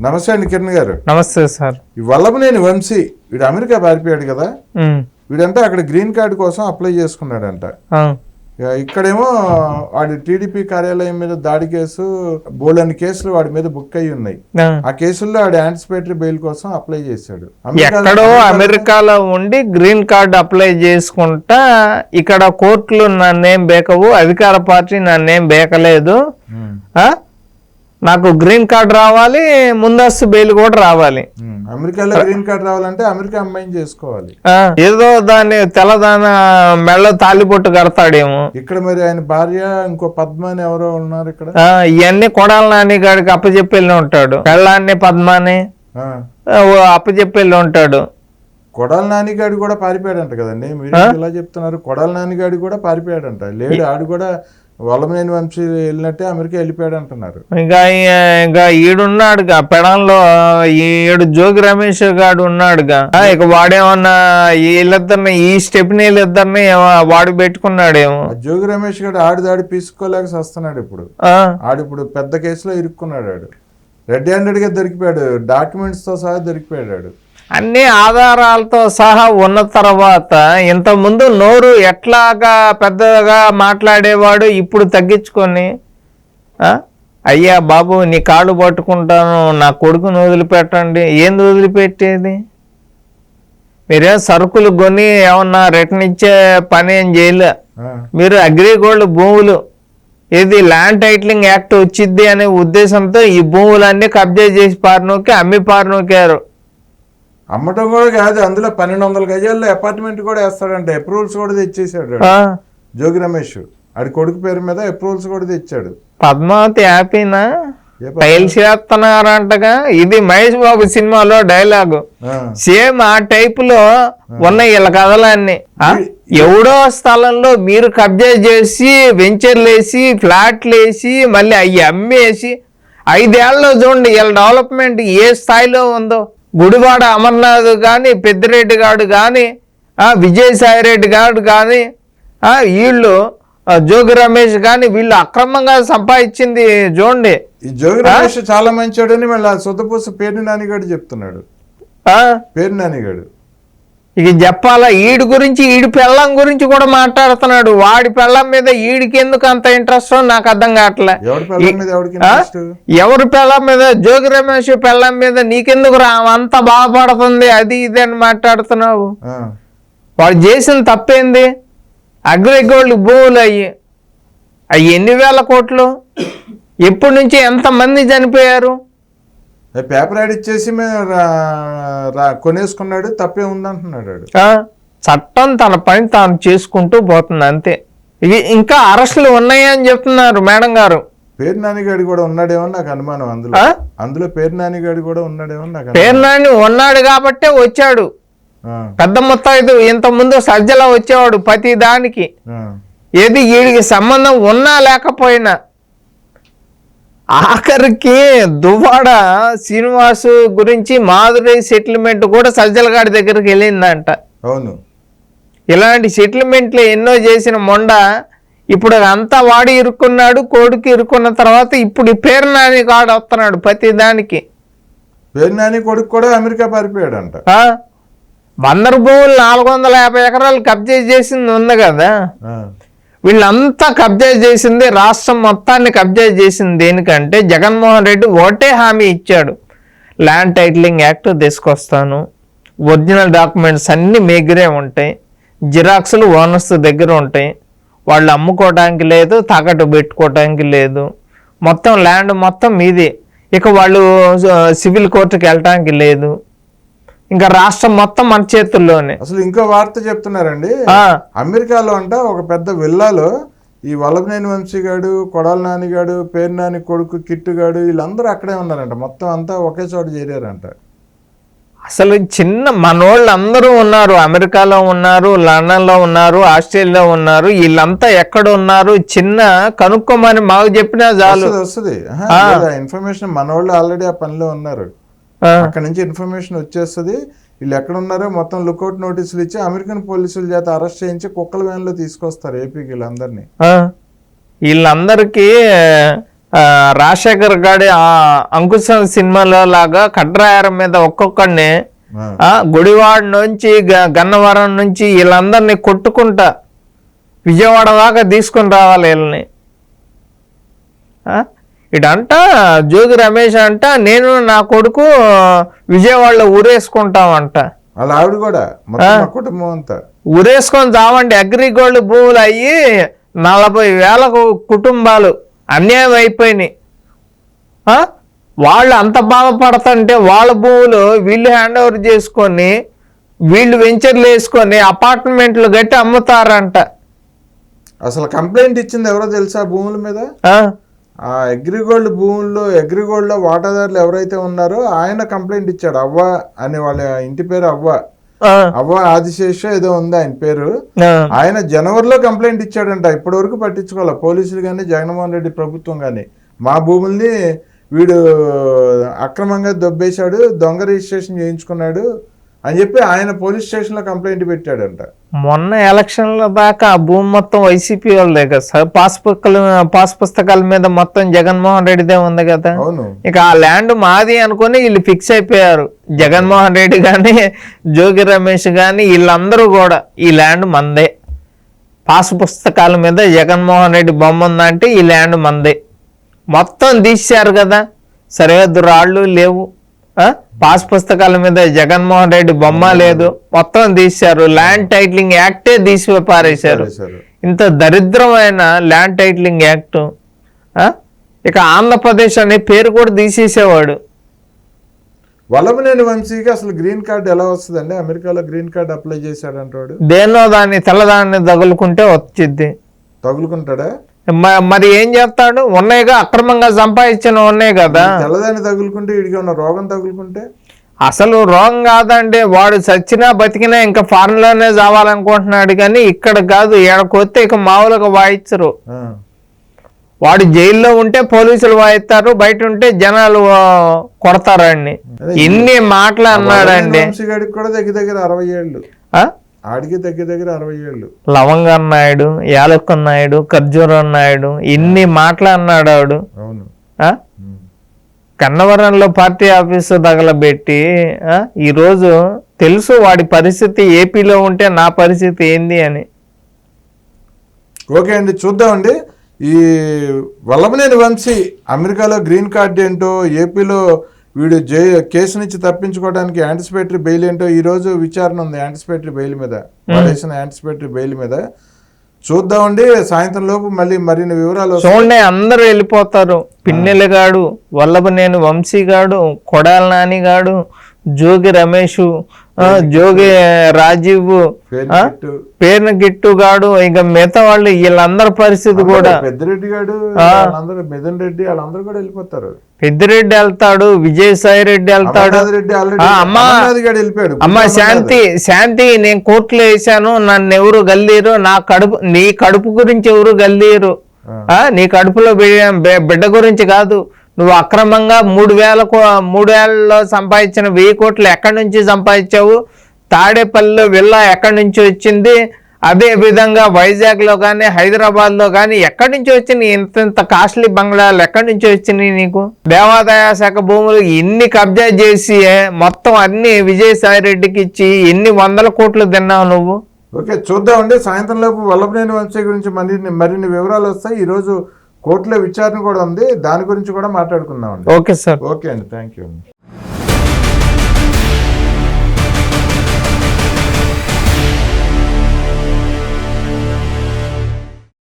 నమస్తే అండి కిరణ్ గారు. నమస్తే సార్. వల్లభనేని వంశీ వీడు అమెరికా పారిపోయాడు కదా. వీడంటే అక్కడ గ్రీన్ కార్డు కోసం అప్లై చేసుకున్నాడంట. ఇక్కడేమో వాడి టీడీపీ కార్యాలయం మీద దాడి కేసు బోలని కేసులు వాడి మీద బుక్ అయి ఉన్నాయి. ఆ. కేసుల్లో వాడు యాంటిసిపేటరీ బెయిల్ కోసం అప్లై చేశాడు. ఎక్కడో అమెరికాలో ఉండి గ్రీన్ కార్డ్ అప్లై చేసుకుంటా ఇక్కడ కోర్టులు నన్నేం బేకవు అధికార పార్టీ నన్నేం బేకలేదు? నాకు గ్రీన్ కార్డ్ రావాలి ముందస్తు బెయిల్ కూడా రావాలి. అమెరికాలో గ్రీన్ కార్డు రావాలంటే అమెరికా అమ్మాయిని చేసుకోవాలి. ఏదో దాన్ని తెల్లదాన మెళ్ళ తాలిపొట్టు కడతాడేమో. ఇక్కడ మరి ఆయన భార్య ఇంకో పద్మ అని ఎవరో ఉన్నారు ఇక్కడ? ఇవన్నీ కొడాల నాని గాడికి అప్పచెప్పెళ్ళి ఉంటాడు. పెళ్ళాన్ని పద్మాని అప్పచెప్పెళ్ళి ఉంటాడు. కొడాల నానిగాడు కూడా పారిపోయాడంట కదండి. మీరు ఇలా చెప్తున్నారు కొడాల నానిగాడు కూడా పారిపోయాడంట. లేడు ఆడు కూడా వల్లమనేని వంశీ వెళ్ళినట్టే అమెరికా వెళ్ళిపోయాడు అంటున్నారు. ఇంకా ఇంకా ఈడున్నాడుగా పెడంలో ఈడు జోగి రమేష్ గాడు ఉన్నాడుగా. ఇక వాడేమన్నా వీళ్ళిద్దరిని ఈ స్టెప్ వీళ్ళిద్దరిని వాడు పెట్టుకున్నాడేమో. జోగి రమేష్ గారు ఆడు దాడి పీసుకోలేక వస్తున్నాడు ఇప్పుడు. ఆ, ఆడు ఇప్పుడు పెద్ద కేసులో ఇరుక్కున్నాడు ఆడు. రెడ్ హ్యాండెడ్గా దొరికిపోయాడు డాక్యుమెంట్స్తో సహా దొరికిపోయాడు అన్ని ఆధారాలతో సహా ఉన్న తర్వాత ఇంత ముందు నోరు ఎట్లాగా పెద్దగా మాట్లాడేవాడు ఇప్పుడు తగ్గించుకొని అయ్యా బాబు నీ కాళ్ళు పట్టుకుంటాను నా కొడుకుని వదిలిపెట్టండి. ఏంది వదిలిపెట్టేది? మీరేం సరుకులు కొని ఏమన్నా రిటర్న్ ఇచ్చే పని ఏం చేయలే. మీరు అగ్రిగోల్డ్ భూములు. ఏది ల్యాండ్ టైటిలింగ్ యాక్ట్ వచ్చింది అనే ఉద్దేశంతో ఈ భూములన్నీ కబ్జా చేసి పారినోకి అమ్మి పారినోకారు. అమ్మటం కూడా కాదు అందులో పన్నెండు వందల గజాల్లో అపార్ట్మెంట్ కూడా వేస్తాడంట. అప్రూవల్స్ కూడా తెచ్చేసాడు జోగి రమేష్. ఆడి కొడుకు పేరు మీద అప్రూవల్స్ కూడా తెచ్చాడు. పద్మావతి హ్యాపీనా? టైల్స్ వేస్తున్నారంటగా. ఇది మహేష్ బాబు సినిమాలో డైలాగు. సేమ్ ఆ టైప్లో ఉన్నాయి వీళ్ళ కథలన్నీ? ఎవడో స్థలంలో మీరు కబ్జా చేసి వెంచర్లు వేసి ఫ్లాట్లు వేసి మళ్ళీ అవి అమ్మేసి ఐదేళ్ళలో చూడండి వీళ్ళ డెవలప్మెంట్ ఏ స్థాయిలో ఉందో. గుడివాడ అమర్నాథ్ కానీ పెద్దిరెడ్డి గారు కానీ విజయసాయి రెడ్డి గారు కానీ వీళ్ళు జోగి రమేష్ కానీ వీళ్ళు అక్రమంగా సంపాదించింది చూడండి. జోగి రమేష్ చాలా మంచోడని మళ్ళీ ఆ సొద్దపూస పేరు నానిగాడు చెప్తున్నాడు. ఆ? పేరు నానిగాడు. ఇక చెప్పాలా ఈడి గురించి ఈడి పెళ్ళం గురించి కూడా మాట్లాడుతున్నాడు. వాడి పెళ్ళం మీద ఈడికి ఎందుకు అంత ఇంట్రెస్ట్ నాకు అర్థం కావట్లే. ఎవరి పెళ్ళం మీద జోగి రమేష్ పెళ్ళం మీద నీకెందుకు రా అంత బాధపడుతుంది అది ఇది అని మాట్లాడుతున్నావు. వాడు చేసిన తప్పేంది? అగ్రిగోల్డ్ భూములు అయ్యి. అవి ఎన్ని వేల కోట్లు? ఎప్పటి నుంచి ఎంతమంది చనిపోయారు? పేపర్ యాడ్ ఇచ్చేసి కొనేసుకున్నాడు తప్పే ఉందంటున్నాడు చట్టం తన పని తాను చేసుకుంటూ పోతుంది అంతే. ఇవి ఇంకా అరెస్టులు ఉన్నాయని చెప్తున్నారు మేడం గారు. పేరు నానిగాడు కూడా ఉన్నాడేమో నాకు అనుమానం అందులో? అందులో పేరు నానిగాడు కూడా ఉన్నాడేమో నాకు. పేరు నాని ఉన్నాడు కాబట్టే వచ్చాడు. పెద్ద ముత్తైదు ఇంత ముందు సజ్జలా వచ్చేవాడు ప్రతి దానికి. ఏది వీడికి సంబంధం ఉన్నా లేకపోయినా ఆఖరికి దువ్వాడ శ్రీనివాసు గురించి మాధురి సెటిల్మెంట్ కూడా సజ్జల గారి దగ్గరికి వెళ్ళిందంట. అవును. ఇలాంటి సెటిల్మెంట్లు ఎన్నో చేసిన మొండ ఇప్పుడు అంతా వాడి ఇరుక్కున్నాడు కొడుకు ఇరుక్కున్న తర్వాత ఇప్పుడు పేరు నాని కాడు వస్తున్నాడు ప్రతి దానికి. పేరు నాని కొడుకు కూడా అమెరికా పారిపోయాడంట. ఆ? బందరు భూములు నాలుగు వందల యాభై ఎకరాలు కబ్జా చేసింది ఉంది కదా. వీళ్ళంతా కబ్జా చేసింది రాష్ట్రం మొత్తాన్ని కబ్జా చేసింది దేనికంటే జగన్మోహన్ రెడ్డి ఒకటే హామీ ఇచ్చాడు. ల్యాండ్ టైటిలింగ్ యాక్ట్ తీసుకొస్తాను. ఒరిజినల్ డాక్యుమెంట్స్ అన్నీ మీగరే ఉంటాయి. జిరాక్స్లు ఓనర్స్ దగ్గర ఉంటాయి. వాళ్ళు అమ్ముకోవడానికి లేదు తాకట్టు పెట్టుకోవడానికి లేదు. మొత్తం ల్యాండ్ మొత్తం మీదే. ఇక వాళ్ళు సివిల్ కోర్టుకి వెళ్ళటానికి లేదు. ఇంకా రాష్ట్రం మొత్తం మన చేతుల్లోనే. అసలు ఇంకో వార్త చెప్తున్నారండి. అమెరికాలో అంట ఒక పెద్ద విల్లాలో ఈ వల్లభనేని వంశీగాడు కొడాల నానిగాడు పేరు నాని కొడుకు కిట్టుగాడు వీళ్ళందరూ అక్కడే ఉన్నారంట. మొత్తం అంతా ఒకే చోట చేరారంట. అసలు చిన్న మనోళ్ళు అందరూ ఉన్నారు. అమెరికాలో ఉన్నారు లండన్లో ఉన్నారు ఆస్ట్రేలియాలో ఉన్నారు. వీళ్ళంతా ఎక్కడ ఉన్నారు? చిన్న కనుక్కోమని మాకు చెప్పినా చాలు. వస్తుంది ఇన్ఫర్మేషన్ మన వాళ్ళు ఆల్రెడీ ఆ పనిలో ఉన్నారు. అక్కడ నుంచి ఇన్ఫర్మేషన్ వచ్చేస్తుంది. వీళ్ళు ఎక్కడ ఉన్నారో మొత్తం లుకౌట్ నోటీసులు ఇచ్చి అమెరికన్ పోలీసుల చేత అరెస్ట్ చేయించి కుక్కల వ్యాన్లో తీసుకొస్తారు ఏపీకి వీళ్ళందరినీ. వీళ్ళందరికీ రాజశేఖర్ ఆ అంకుశం సినిమాలో లాగా కడ్రాయారం మీద ఒక్కొక్కడిని గుడివాడ నుంచి గన్నవరం నుంచి వీళ్ళందరినీ కొట్టుకుంటా. విజయవాడ దాకా తీసుకుని రావాలి వీళ్ళని. ఇడంట జోగి రమేష్ అంట నేను నా కొడుకు విజయవాడలో ఊరేసుకుంటామంట. వాళ్ళ ఆవిడ కూడా కుటుంబం అంతా. ఊరేసుకొని చావండి అగ్రిగోల్డ్ భూములు అయ్యి నలభై వేల కుటుంబాలు అన్యాయం అయిపోయినాయి? వాళ్ళు అంత బాధపడుతుంటే వాళ్ళ భూములు వీళ్ళు హ్యాండ్ ఓవర్ చేసుకొని వీళ్ళు వెంచర్లు వేసుకొని అపార్ట్మెంట్లు కట్టి అమ్ముతారంట. అసలు కంప్లైంట్ ఇచ్చింది ఎవరో తెలుసా భూముల మీద? ఆ? అగ్రిగోల్డ్ భూముల్లో అగ్రిగోల్డ్లో వాటాదారులు ఎవరైతే ఉన్నారో ఆయన కంప్లైంట్ ఇచ్చాడు. అవ్వ అని వాళ్ళ ఇంటి పేరు అవ్వ. అవ్వ ఆదిశేష ఏదో ఉంది ఆయన పేరు. ఆయన జనవరిలో కంప్లైంట్ ఇచ్చాడంట. ఇప్పటి వరకు పట్టించుకోవాలి? పోలీసులు కానీ జగన్మోహన్ రెడ్డి ప్రభుత్వం కానీ మా భూముల్ని వీడు అక్రమంగా దొబ్బేశాడు దొంగ రిజిస్ట్రేషన్ చేయించుకున్నాడు. అని చెప్పి ఆయన పోలీస్ స్టేషన్లో కంప్లైంట్ పెట్టాడంట. మొన్న ఎలక్షన్ల దాకా ఆ భూమి మొత్తం వైసీపీ వాళ్ళదే కదా. సార్ పాస్ పుస్తకాలు పాస్ పుస్తకాల మీద మొత్తం జగన్మోహన్ రెడ్డిదే ఉంది కదా. అవును. ఇక ఆ ల్యాండ్ మాది అనుకుని వీళ్ళు ఫిక్స్ అయిపోయారు. జగన్మోహన్ రెడ్డి కానీ జోగి రమేష్ కానీ వీళ్ళందరూ కూడా ఈ ల్యాండ్ మందే. పాస్ పుస్తకాల మీద జగన్మోహన్ రెడ్డి బొమ్మ ఉందంటే ఈ ల్యాండ్ మందే. మొత్తం తీశారు కదా. సరిహద్దు రాళ్ళు లేవు? పాస్ పుస్తకాల మీద జగన్మోహన్ రెడ్డి బొమ్మ లేదు. మొత్తం తీశారు. ల్యాండ్ టైటిలింగ్ యాక్టే తీసి పారేశారు ఇంత దరిద్రమైన ల్యాండ్ టైటిలింగ్ యాక్ట్? ఇక ఆంధ్రప్రదేశ్ అనే పేరు కూడా తీసేసేవాడు. వల్లభనేని వంశీకి అసలు గ్రీన్ కార్డ్ ఎలా వస్తుందండి? అమెరికాలో గ్రీన్ కార్డ్ అప్లై చేశాడంట వాడు దేన్నో దాన్ని తెల్లదాన్ని తగులుకుంటే వచ్చింది తగులుకుంటాడా? మరి ఏం చేస్తాడు? ఉన్నాయిగా అక్రమంగా సంపాదించిన ఉన్నాయి కదా. తెల్లదాన్ని తగులుకుంటే వీడికి ఉన్న రోగం తగులుకుంటే? అసలు రోగం కాదండి. వాడు చచ్చినా బతికినా ఇంకా ఫారెన్లోనే చావాలనుకుంటున్నాడు కానీ ఇక్కడ కాదు. ఏడకొస్తే ఇక మామూలుగా వాయించరు ఆ. వాడు జైల్లో ఉంటే పోలీసులు వాయిస్తారు. బయట ఉంటే జనాలు కొడతారండి ఇన్ని మాటలు అన్నాడండి. కూడా దగ్గర దగ్గర అరవై ఏళ్ళు. ఆ? ఆడికి దగ్గర దగ్గర అరవై ఏళ్ళు. లవంగ నాయుడు యాలక్క నాయుడు ఖర్జూరం నాయుడు ఇన్ని మాటలు అన్నాడు ఆవిడు. అవును. కన్నవరంలో పార్టీ ఆఫీసు తగలబెట్టి? ఈరోజు తెలుసు వాడి పరిస్థితి ఏపీలో ఉంటే నా పరిస్థితి ఏంది అని. ఓకే అండి చూద్దామండి. ఈ వల్లభనేని వంశీ అమెరికాలో గ్రీన్ కార్డ్ ఏంటో ఏపీలో వీడు జై కేసు నుంచి తప్పించుకోవడానికి యాంటిసిపేటరీ బెయిల్ ఏంటో ఈ రోజు విచారణ ఉంది యాంటిసిపేటరీ బెయిల్ మీద. వాడేసిన యాంటిసిపేటరీ బెయిల్ మీద. చూద్దామండి సాయంత్రం లోపు మళ్ళీ మరిన్ని వివరాలు. చూడండి అందరూ వెళ్ళిపోతారు. పిన్నెలగాడు వల్లభనేని వంశీగాడు కొడాల నానిగాడు జోగి రమేష్ జోగి రాజీవ్ పేరు గిట్టుగాడు ఇక మిగతా వాళ్ళు వీళ్ళందరి పరిస్థితి కూడా. పెద్దిరెడ్డి వాళ్ళందరూ మిథున్ రెడ్డి వాళ్ళందరూ కూడా వెళ్ళిపోతారు. పెద్దిరెడ్డి వెళ్తాడు విజయసాయి రెడ్డి వెళ్తాడు. అమ్మా. అమ్మ శాంతి శాంతి నేను కోర్టులో వేసాను నన్ను ఎవరు గల్లీరు? నా కడుపు నీ కడుపు గురించి ఎవరు గల్లీరు? నీ కడుపులో బిడ్డ గురించి కాదు. నువ్వు అక్రమంగా మూడు వేల మూడు వేలలో సంపాదించిన వెయ్యి కోట్లు ఎక్కడి నుంచి సంపాదించావు? తాడేపల్లిలో విల్లా ఎక్కడి నుంచి వచ్చింది? అదే విధంగా వైజాగ్లో కానీ హైదరాబాద్లో కానీ ఎక్కడి నుంచి వచ్చినాయి? ఇంత ఇంత కాస్ట్లీ బంగ్లాలు ఎక్కడి నుంచి వచ్చినాయి నీకు? దేవాదాయ శాఖ భూములు ఎన్ని కబ్జా చేసి మొత్తం అన్ని విజయసాయి రెడ్డికి ఇచ్చి ఎన్ని వందల కోట్లు తిన్నావు నువ్వు? ఓకే చూద్దామండి. సాయంత్రం లోపు వల్లభనేని వంశీ గురించి మరిన్ని మరిన్ని వివరాలు వస్తాయి. ఈరోజు కోర్టులో విచారణ కూడా ఉంది. దాని గురించి కూడా మాట్లాడుకుందామండి. Okay sir. ఓకే అండి. థ్యాంక్ యూ అండి.